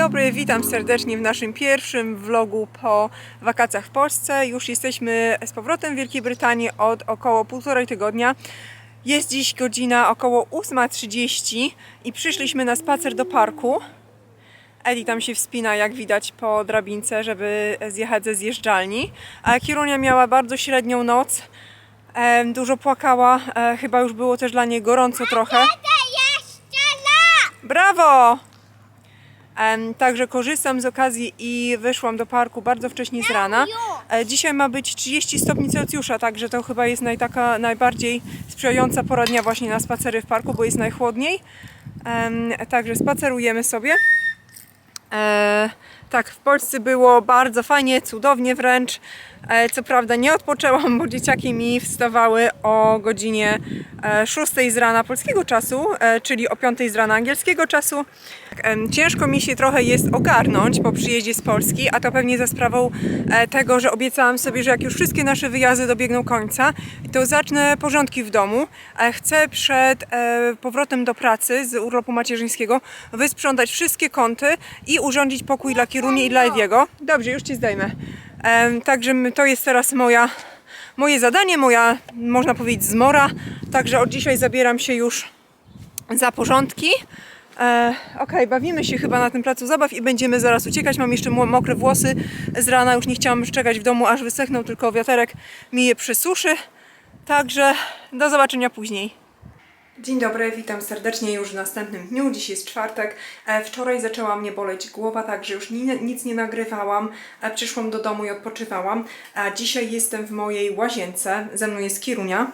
dobry, witam serdecznie w naszym pierwszym vlogu po wakacjach w Polsce. Już jesteśmy z powrotem w Wielkiej Brytanii od około półtorej tygodnia. Jest dziś godzina około 8.30 i przyszliśmy na spacer do parku. Eli tam się wspina, jak widać, po drabince, żeby zjechać ze zjeżdżalni. A Kirunia miała bardzo średnią noc. Dużo płakała, e, chyba już było też dla niej gorąco trochę. Brawo! Także korzystam z okazji i wyszłam do parku bardzo wcześnie z rana. E, Dzisiaj ma być 30 stopni Celsjusza, także to chyba jest naj, taka najbardziej sprzyjająca pora dnia właśnie na spacery w parku, bo jest najchłodniej. Także spacerujemy sobie. E, tak, w Polsce było bardzo fajnie, cudownie wręcz. E, co prawda nie odpoczęłam, bo dzieciaki mi wstawały o godzinie e, 6 z rana polskiego czasu, e, czyli o 5 z rana angielskiego czasu. Em, Ciężko mi się trochę jest ogarnąć po przyjeździe z Polski, a to pewnie za sprawą e, tego, że obiecałam sobie, że jak już wszystkie nasze wyjazdy dobiegną końca, to zacznę porządki w domu. E, Chcę przed e, powrotem do pracy z urlopu macierzyńskiego wysprzątać wszystkie kąty i urządzić pokój dla Kieruni i dla Ewiego. Dobrze, już Ci zdejmę. Em, Także to jest teraz moja, moje zadanie, moja, można powiedzieć, zmora. Także od dzisiaj zabieram się już za porządki. E, Okej, bawimy się chyba na tym placu zabaw i będziemy zaraz uciekać. Mam jeszcze mo- mokre włosy z rana, już nie chciałam czekać w domu, aż wysechną, tylko wiaterek mi je przysuszy. Także do zobaczenia później. Dzień dobry, witam serdecznie już w następnym dniu. Dziś jest czwartek. E, Wczoraj zaczęła mnie boleć głowa, także już ni- nic nie nagrywałam. E, Przyszłam do domu i odpoczywałam. A dzisiaj jestem w mojej łazience. Ze mną jest Kirunia.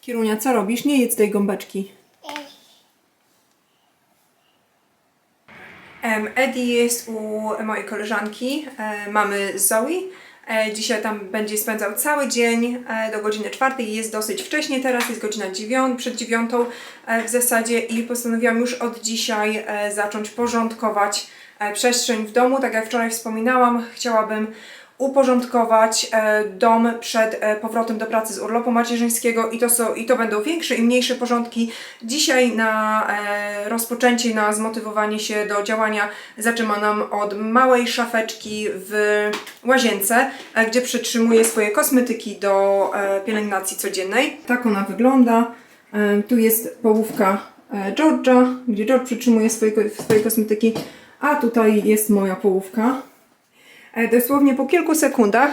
Kirunia, co robisz? Nie jedz tej gąbeczki. Eddie jest u mojej koleżanki, e, mamy Zoe. E, Dzisiaj tam będzie spędzał cały dzień e, do godziny czwartej. Jest dosyć wcześnie teraz, jest godzina dziewiąta, przed dziewiątą e, w zasadzie i postanowiłam już od dzisiaj zacząć porządkować przestrzeń w domu. Tak jak wczoraj wspominałam, chciałabym uporządkować e, dom przed e, powrotem do pracy z urlopu macierzyńskiego i to, są, i to będą większe i mniejsze porządki. Dzisiaj na e, rozpoczęcie, na zmotywowanie się do działania zaczynam od małej szafeczki w łazience, gdzie przytrzymuję swoje kosmetyki do pielęgnacji codziennej. Tak ona wygląda. Tu jest połówka George'a, gdzie George przytrzymuje swoje, swoje kosmetyki, a tutaj jest moja połówka. E, Dosłownie po kilku sekundach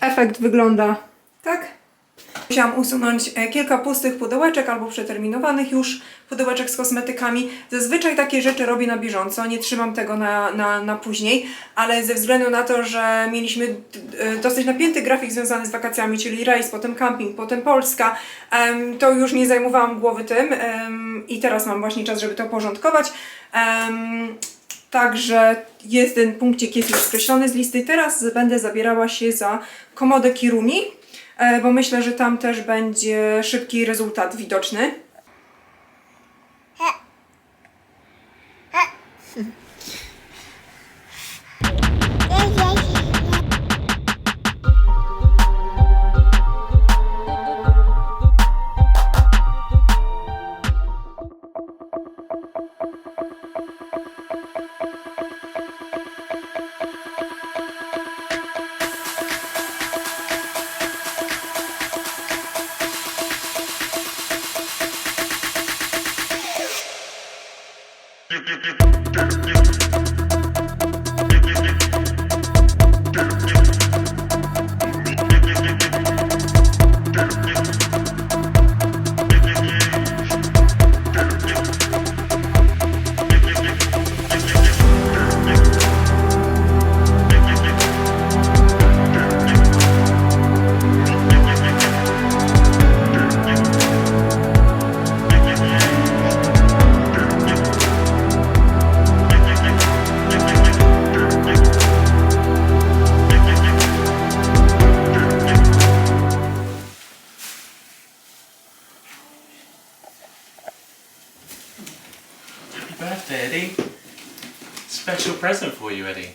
efekt wygląda tak. Musiałam usunąć e, kilka pustych pudełeczek albo przeterminowanych już pudełeczek z kosmetykami. Zazwyczaj takie rzeczy robię na bieżąco, nie trzymam tego na, na, na później, ale ze względu na to, że mieliśmy d- dosyć napięty grafik związany z wakacjami, czyli rejs, potem camping, potem Polska, to już nie zajmowałam głowy tym i teraz mam właśnie czas, żeby to porządkować. Także jest ten punkcik jest już skreślony z listy. Teraz będę zabierała się za komodę Kiruni, e, bo myślę, że tam też będzie szybki rezultat widoczny. Present for you, Eddie.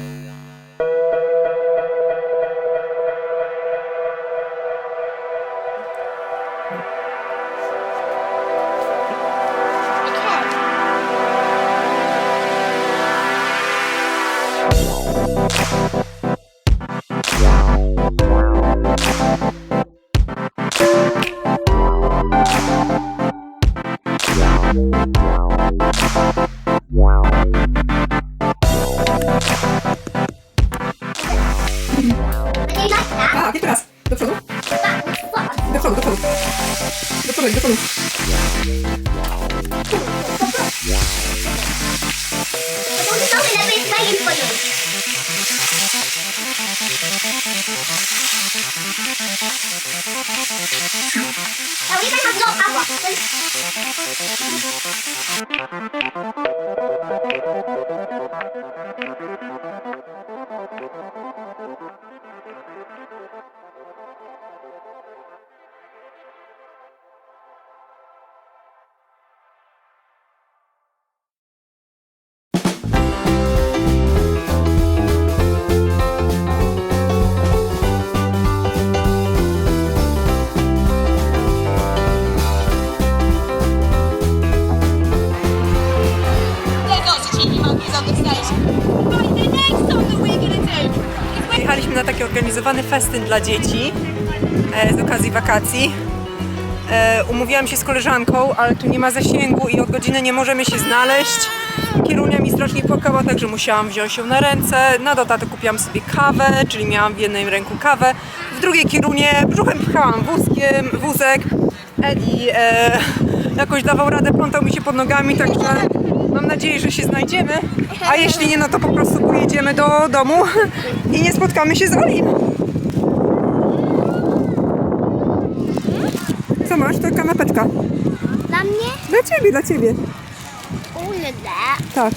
Готово. Готово, готово. Потому что мы даже искали поем. А вы как мозгов, папа. Taki organizowany festyn dla dzieci e, z okazji wakacji. E, umówiłam się z koleżanką, ale tu nie ma zasięgu i od godziny nie możemy się znaleźć. Kierunia mi strasznie płakała, także musiałam wziąć ją na ręce. Na dodatek kupiłam sobie kawę, czyli miałam w jednej ręku kawę, w drugiej kierunie brzuchem pchałam wózkiem, wózek. Edi e, jakoś dawał radę, plątał mi się pod nogami, także mam nadzieję, że się znajdziemy. A jeśli nie, no to po prostu pojedziemy do domu i nie spotkamy się z Olim. Masz? To kanapeczka. Dla mnie? Dla ciebie, dla ciebie. That. Tak.